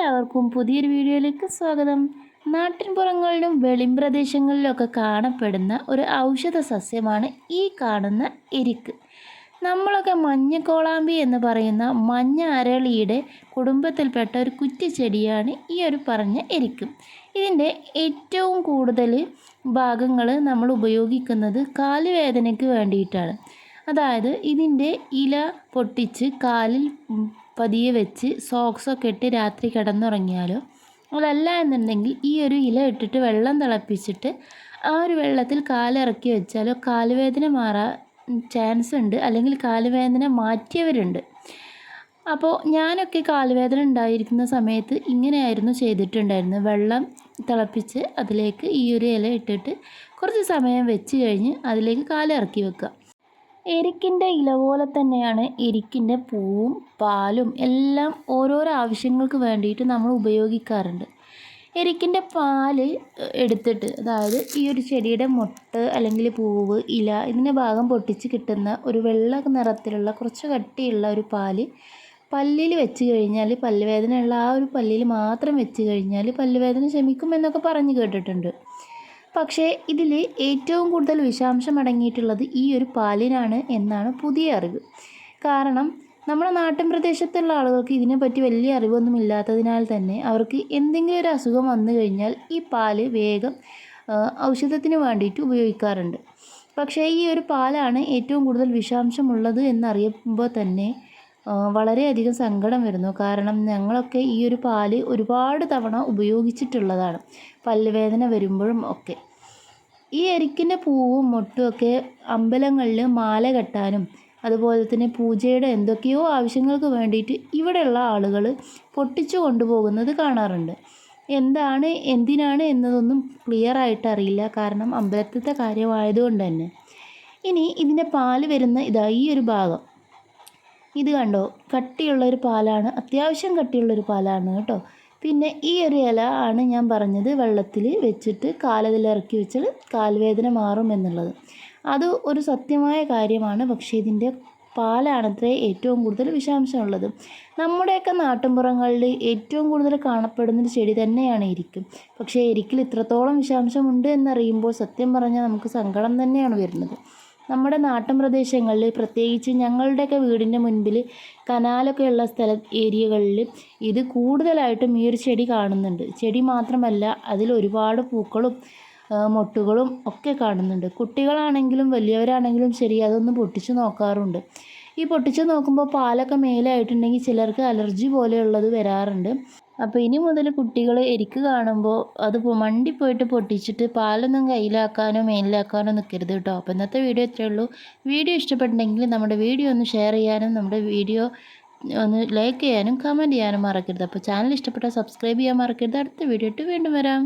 എല്ലാവർക്കും പുതിയൊരു വീഡിയോയിലേക്ക് സ്വാഗതം. നാട്ടിൻപുറങ്ങളിലും വെളിമ്പ്രദേശങ്ങളിലൊക്കെ കാണപ്പെടുന്ന ഒരു ഔഷധ സസ്യമാണ് ഈ കാണുന്ന എരിക്ക്. നമ്മളൊക്കെ മഞ്ഞക്കോളാമ്പി എന്ന് പറയുന്ന മഞ്ഞ അരളിയുടെ കുടുംബത്തിൽപ്പെട്ട ഒരു കുറ്റിച്ചെടിയാണ് ഈ ഒരു പറഞ്ഞ എരിക്ക്. ഇതിന്റെ ഏറ്റവും കൂടുതൽ ഭാഗങ്ങൾ നമ്മൾ ഉപയോഗിക്കുന്നത് കാലുവേദനയ്ക്ക് വേണ്ടിയിട്ടാണ്. അതായത് ഇതിന്റെ ഇല പൊട്ടിച്ച് കാലിൽ പതിയെ വെച്ച് സോക്സൊക്കെ ഇട്ട് രാത്രി കിടന്നുറങ്ങിയാലോ? അതല്ല എന്നുണ്ടെങ്കിൽ ഈ ഒരു ഇല ഇട്ടിട്ട് വെള്ളം തിളപ്പിച്ചിട്ട് ആ ഒരു വെള്ളത്തിൽ കാലിറക്കി വെച്ചാലോ? കാലുവേദന മാറാൻ ചാൻസ് ഉണ്ട്. അല്ലെങ്കിൽ കാലുവേദന മാറ്റിയവരുണ്ട്. അപ്പോൾ ഞാനൊക്കെ കാലുവേദന ഉണ്ടായിരിക്കുന്ന സമയത്ത് ഇങ്ങനെയായിരുന്നു ചെയ്തിട്ടുണ്ടായിരുന്നത് വെള്ളം തിളപ്പിച്ച് അതിലേക്ക് ഈ ഒരു ഇല ഇട്ടിട്ട് കുറച്ച് സമയം വെച്ച് കഴിഞ്ഞ് അതിലേക്ക് കാലിറക്കി വെക്കുക. എരിക്കിന്റെ ഇല പോലെ തന്നെയാണ് എരിക്കിന്റെ പൂവും പാലും എല്ലാം ഓരോരോ ആവശ്യങ്ങൾക്ക് വേണ്ടിയിട്ട് നമ്മൾ ഉപയോഗിക്കാറുണ്ട്. എരിക്കിന്റെ പാൽ എടുത്തിട്ട് അതായത് ഈ ഒരു ചെടിയുടെ മൊട്ട് അല്ലെങ്കിൽ പൂവ് ഇല ഇതിന്റെ ഭാഗം പൊട്ടിച്ച് കിട്ടുന്ന ഒരു വെള്ള നിറത്തിലുള്ള കുറച്ച് കട്ടിയുള്ള ഒരു പാൽ പല്ലിൽ വെച്ച് കഴിഞ്ഞാൽ പല്ലുവേദനയുള്ള ആ ഒരു പല്ലിൽ മാത്രം വെച്ച് കഴിഞ്ഞാൽ പല്ലുവേദന ശമിക്കും എന്നൊക്കെ പറഞ്ഞു കേട്ടിട്ടുണ്ട്. പക്ഷേ ഇതിൽ ഏറ്റവും കൂടുതൽ വിഷാംശം അടങ്ങിയിട്ടുള്ളത് ഈ ഒരു പാലിനാണ് എന്നാണ് പുതിയ അറിവ്. കാരണം നമ്മുടെ നാട്ടിൻ പ്രദേശത്തുള്ള ആളുകൾക്ക് ഇതിനെപ്പറ്റി വലിയ അറിവൊന്നും ഇല്ലാത്തതിനാൽ തന്നെ അവർക്ക് എന്തെങ്കിലും ഒരു അസുഖം വന്നു കഴിഞ്ഞാൽ ഈ പാൽ വേഗം ഔഷധത്തിന് വേണ്ടിയിട്ട് ഉപയോഗിക്കാറുണ്ട്. പക്ഷേ ഈ ഒരു പാലാണ് ഏറ്റവും കൂടുതൽ വിഷാംശമുള്ളത് എന്നറിയുമ്പോൾ തന്നെ വളരെയധികം സങ്കടം വരുന്നു. കാരണം ഞങ്ങളൊക്കെ ഈ ഒരു പാൽ ഒരുപാട് തവണ ഉപയോഗിച്ചിട്ടുള്ളതാണ്. പല്ലുവേദന വരുമ്പോഴും ഒക്കെ. ഈ എരിക്കിന്റെ പൂവും മൊട്ടുമൊക്കെ അമ്പലങ്ങളിൽ മാല കെട്ടാനും അതുപോലെ തന്നെ പൂജയുടെ എന്തൊക്കെയോ ആവശ്യങ്ങൾക്ക് വേണ്ടിയിട്ട് ഇവിടെയുള്ള ആളുകൾ പൊട്ടിച്ചു കൊണ്ടുപോകുന്നത് കാണാറുണ്ട്. എന്താണ് എന്തിനാണ് എന്നതൊന്നും ക്ലിയർ ആയിട്ട് അറിയില്ല. കാരണം അമ്പലത്തിലത്തെ കാര്യമായതുകൊണ്ട് തന്നെ. ഇനി ഇതിന്റെ പാൽ വരുന്ന ഇതാ ഈ ഒരു ഭാഗം. ഇത് കണ്ടോ? കട്ടിയുള്ളൊരു പാലാണ് അത്യാവശ്യം കട്ടിയുള്ളൊരു പാലാണ് കേട്ടോ. പിന്നെ ഈ ഒരു ഇല ആണ് ഞാൻ പറഞ്ഞത് വെള്ളത്തിൽ വെച്ചിട്ട് കാലതിൽ ഇറക്കി വെച്ചാൽ കാൽവേദന മാറും എന്നുള്ളത്. അത് ഒരു സത്യമായ കാര്യമാണ് പക്ഷേ ഇതിന്റെ പാലാണത്രേ ഏറ്റവും കൂടുതൽ വിഷാംശമുള്ളത്. നമ്മുടെയൊക്കെ നാട്ടിൻപുറങ്ങളിൽ ഏറ്റവും കൂടുതൽ കാണപ്പെടുന്നൊരു ചെടി തന്നെയാണ് എരിക്കും. പക്ഷേ എരിക്കിൽ ഇത്രത്തോളം വിഷാംശമുണ്ട് എന്നറിയുമ്പോൾ സത്യം പറഞ്ഞാൽ നമുക്ക് സങ്കടം തന്നെയാണ് വരുന്നത്. നമ്മുടെ നാട്ടിൻ പ്രദേശങ്ങളിൽ പ്രത്യേകിച്ച് ഞങ്ങളുടെയൊക്കെ വീടിന്റെ മുൻപിൽ കനാലൊക്കെ ഉള്ള സ്ഥല ഏരിയകളിൽ ഇത് കൂടുതലായിട്ടും ഈ ഒരു ചെടി കാണുന്നുണ്ട്. ചെടി മാത്രമല്ല അതിൽ ഒരുപാട് പൂക്കളും മൊട്ടുകളും ഒക്കെ കാണുന്നുണ്ട്. കുട്ടികളാണെങ്കിലും വലിയവരാണെങ്കിലും ശരി അതൊന്ന് പൊട്ടിച്ച് നോക്കാറുണ്ട്. ഈ പൊട്ടിച്ച് നോക്കുമ്പോൾ പാലൊക്കെ മേലായിട്ടുണ്ടെങ്കിൽ ചിലർക്ക് അലർജി പോലെയുള്ളത് വരാറുണ്ട്. അപ്പോൾ ഇനി മുതൽ കുട്ടികൾ എരിക്ക് കാണുമ്പോൾ അത് മണ്ടി പോയിട്ട് പൊട്ടിച്ചിട്ട് പാലൊന്നും കയ്യിലാക്കാനോ മേലിലാക്കാനോ നിൽക്കരുത് കേട്ടോ. അപ്പോൾ ഇന്നത്തെ വീഡിയോ ഇത്രയേ ഉള്ളൂ. വീഡിയോ ഇഷ്ടപ്പെട്ടെങ്കിൽ നമ്മുടെ വീഡിയോ ഒന്ന് ഷെയർ ചെയ്യാനും നമ്മുടെ വീഡിയോ ഒന്ന് ലൈക്ക് ചെയ്യാനും കമന്റ് ചെയ്യാനും മറക്കരുത്. അപ്പോൾ ചാനൽ ഇഷ്ടപ്പെട്ടാൽ സബ്സ്ക്രൈബ് ചെയ്യാൻ മറക്കരുത്. അടുത്ത വീഡിയോ ഇട്ട് വീണ്ടും വരാം.